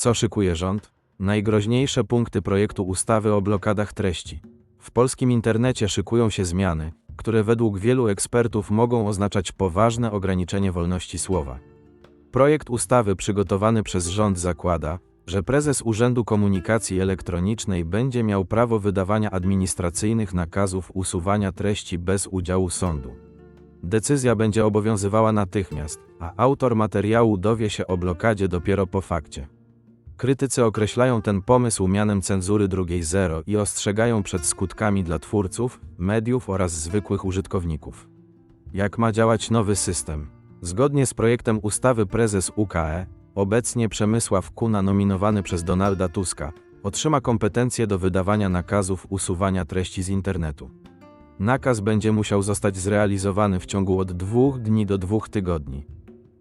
Co szykuje rząd? Najgroźniejsze punkty projektu ustawy o blokadach treści. W polskim internecie szykują się zmiany, które według wielu ekspertów mogą oznaczać poważne ograniczenie wolności słowa. Projekt ustawy przygotowany przez rząd zakłada, że prezes Urzędu Komunikacji Elektronicznej będzie miał prawo wydawania administracyjnych nakazów usuwania treści bez udziału sądu. Decyzja będzie obowiązywała natychmiast, a autor materiału dowie się o blokadzie dopiero po fakcie. Krytycy określają ten pomysł mianem cenzury drugiej zero i ostrzegają przed skutkami dla twórców, mediów oraz zwykłych użytkowników. Jak ma działać nowy system? Zgodnie z projektem ustawy prezes UKE, obecnie Przemysław Kuna nominowany przez Donalda Tuska, otrzyma kompetencje do wydawania nakazów usuwania treści z internetu. Nakaz będzie musiał zostać zrealizowany w ciągu od dwóch dni do dwóch tygodni.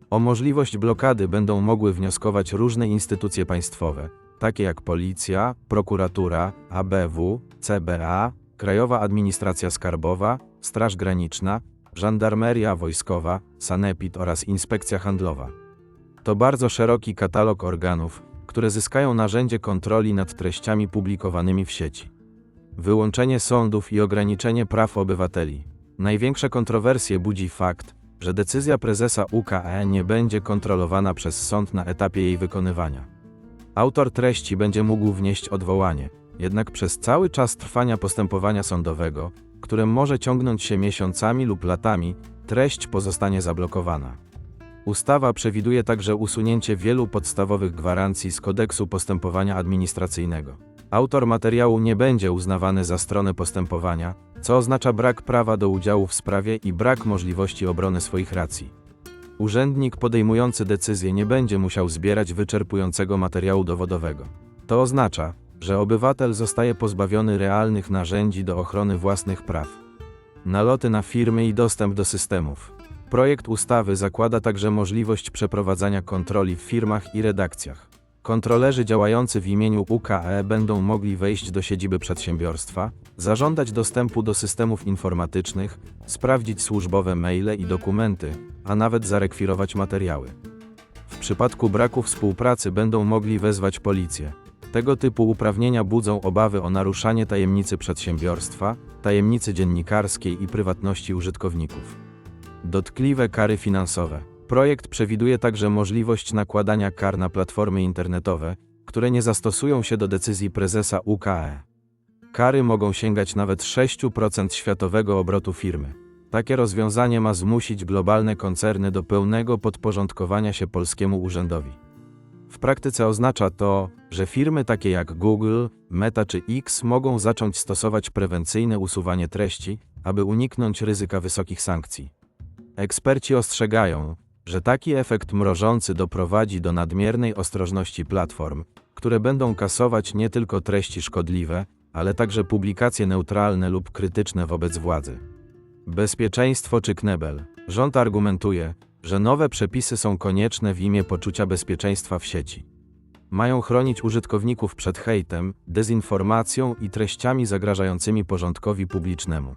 O możliwość blokady będą mogły wnioskować różne instytucje państwowe, takie jak Policja, Prokuratura, ABW, CBA, Krajowa Administracja Skarbowa, Straż Graniczna, Żandarmeria Wojskowa, Sanepid oraz Inspekcja Handlowa. To bardzo szeroki katalog organów, które zyskają narzędzie kontroli nad treściami publikowanymi w sieci. Wyłączenie sądów i ograniczenie praw obywateli. Największe kontrowersje budzi fakt, że decyzja prezesa UKE nie będzie kontrolowana przez sąd na etapie jej wykonywania. Autor treści będzie mógł wnieść odwołanie, jednak przez cały czas trwania postępowania sądowego, które może ciągnąć się miesiącami lub latami, treść pozostanie zablokowana. Ustawa przewiduje także usunięcie wielu podstawowych gwarancji z kodeksu postępowania administracyjnego. Autor materiału nie będzie uznawany za stronę postępowania, co oznacza brak prawa do udziału w sprawie i brak możliwości obrony swoich racji. Urzędnik podejmujący decyzję nie będzie musiał zbierać wyczerpującego materiału dowodowego. To oznacza, że obywatel zostaje pozbawiony realnych narzędzi do ochrony własnych praw. Naloty na firmy i dostęp do systemów. Projekt ustawy zakłada także możliwość przeprowadzania kontroli w firmach i redakcjach. Kontrolerzy działający w imieniu UKE będą mogli wejść do siedziby przedsiębiorstwa, zażądać dostępu do systemów informatycznych, sprawdzić służbowe maile i dokumenty, a nawet zarekwirować materiały. W przypadku braku współpracy będą mogli wezwać policję. Tego typu uprawnienia budzą obawy o naruszanie tajemnicy przedsiębiorstwa, tajemnicy dziennikarskiej i prywatności użytkowników. Dotkliwe kary finansowe. Projekt przewiduje także możliwość nakładania kar na platformy internetowe, które nie zastosują się do decyzji prezesa UKE. Kary mogą sięgać nawet 6% światowego obrotu firmy. Takie rozwiązanie ma zmusić globalne koncerny do pełnego podporządkowania się polskiemu urzędowi. W praktyce oznacza to, że firmy takie jak Google, Meta czy X mogą zacząć stosować prewencyjne usuwanie treści, aby uniknąć ryzyka wysokich sankcji. Eksperci ostrzegają, że taki efekt mrożący doprowadzi do nadmiernej ostrożności platform, które będą kasować nie tylko treści szkodliwe, ale także publikacje neutralne lub krytyczne wobec władzy. Bezpieczeństwo czy knebel? Rząd argumentuje, że nowe przepisy są konieczne w imię poczucia bezpieczeństwa w sieci. Mają chronić użytkowników przed hejtem, dezinformacją i treściami zagrażającymi porządkowi publicznemu.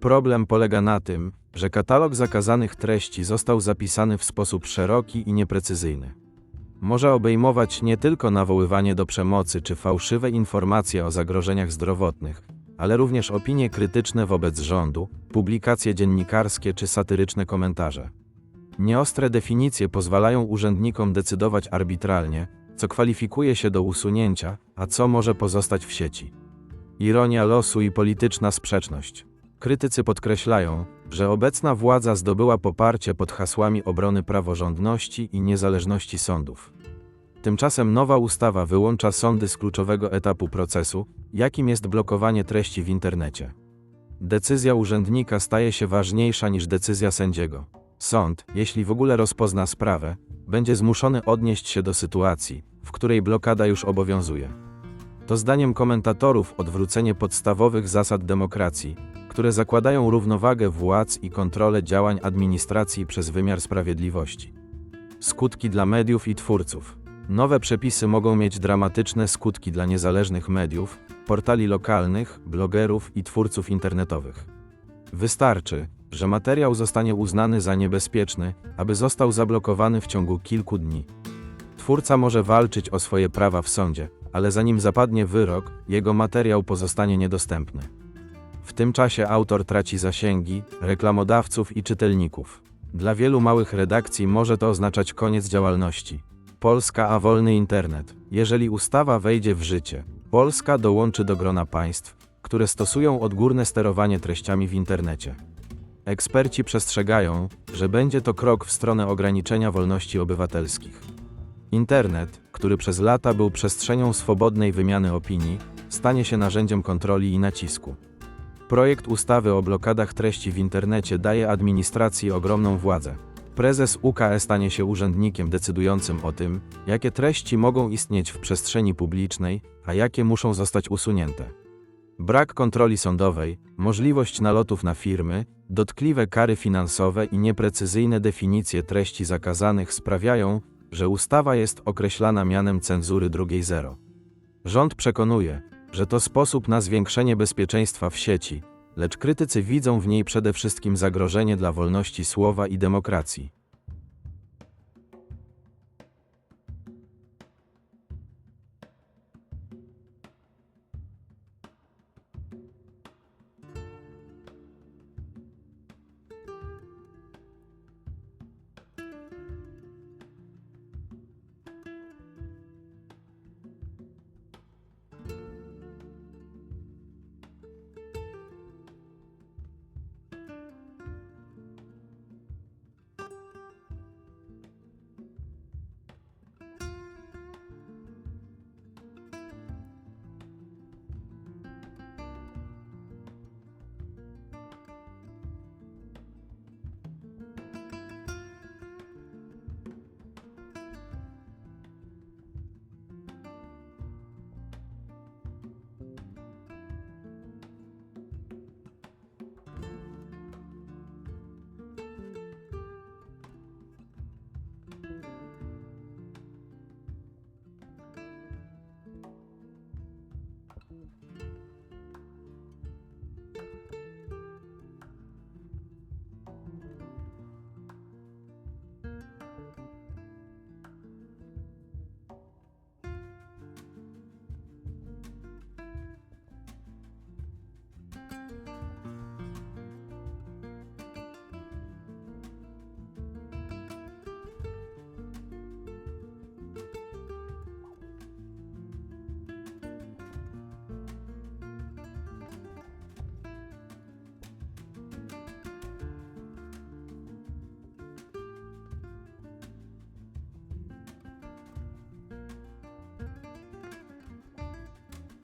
Problem polega na tym, że katalog zakazanych treści został zapisany w sposób szeroki i nieprecyzyjny. Może obejmować nie tylko nawoływanie do przemocy czy fałszywe informacje o zagrożeniach zdrowotnych, ale również opinie krytyczne wobec rządu, publikacje dziennikarskie czy satyryczne komentarze. Nieostre definicje pozwalają urzędnikom decydować arbitralnie, co kwalifikuje się do usunięcia, a co może pozostać w sieci. Ironia losu i polityczna sprzeczność. Krytycy podkreślają, że obecna władza zdobyła poparcie pod hasłami obrony praworządności i niezależności sądów. Tymczasem nowa ustawa wyłącza sądy z kluczowego etapu procesu, jakim jest blokowanie treści w internecie. Decyzja urzędnika staje się ważniejsza niż decyzja sędziego. Sąd, jeśli w ogóle rozpozna sprawę, będzie zmuszony odnieść się do sytuacji, w której blokada już obowiązuje. To zdaniem komentatorów odwrócenie podstawowych zasad demokracji, które zakładają równowagę władz i kontrolę działań administracji przez wymiar sprawiedliwości. Skutki dla mediów i twórców. Nowe przepisy mogą mieć dramatyczne skutki dla niezależnych mediów, portali lokalnych, blogerów i twórców internetowych. Wystarczy, że materiał zostanie uznany za niebezpieczny, aby został zablokowany w ciągu kilku dni. Twórca może walczyć o swoje prawa w sądzie, ale zanim zapadnie wyrok, jego materiał pozostanie niedostępny. W tym czasie autor traci zasięgi, reklamodawców i czytelników. Dla wielu małych redakcji może to oznaczać koniec działalności. Polska a wolny internet. Jeżeli ustawa wejdzie w życie, Polska dołączy do grona państw, które stosują odgórne sterowanie treściami w internecie. Eksperci przestrzegają, że będzie to krok w stronę ograniczenia wolności obywatelskich. Internet, który przez lata był przestrzenią swobodnej wymiany opinii, stanie się narzędziem kontroli i nacisku. Projekt ustawy o blokadach treści w internecie daje administracji ogromną władzę. Prezes UKE stanie się urzędnikiem decydującym o tym, jakie treści mogą istnieć w przestrzeni publicznej, a jakie muszą zostać usunięte. Brak kontroli sądowej, możliwość nalotów na firmy, dotkliwe kary finansowe i nieprecyzyjne definicje treści zakazanych sprawiają, że ustawa jest określana mianem cenzury drugiej zero. Rząd przekonuje, że to sposób na zwiększenie bezpieczeństwa w sieci, lecz krytycy widzą w niej przede wszystkim zagrożenie dla wolności słowa i demokracji.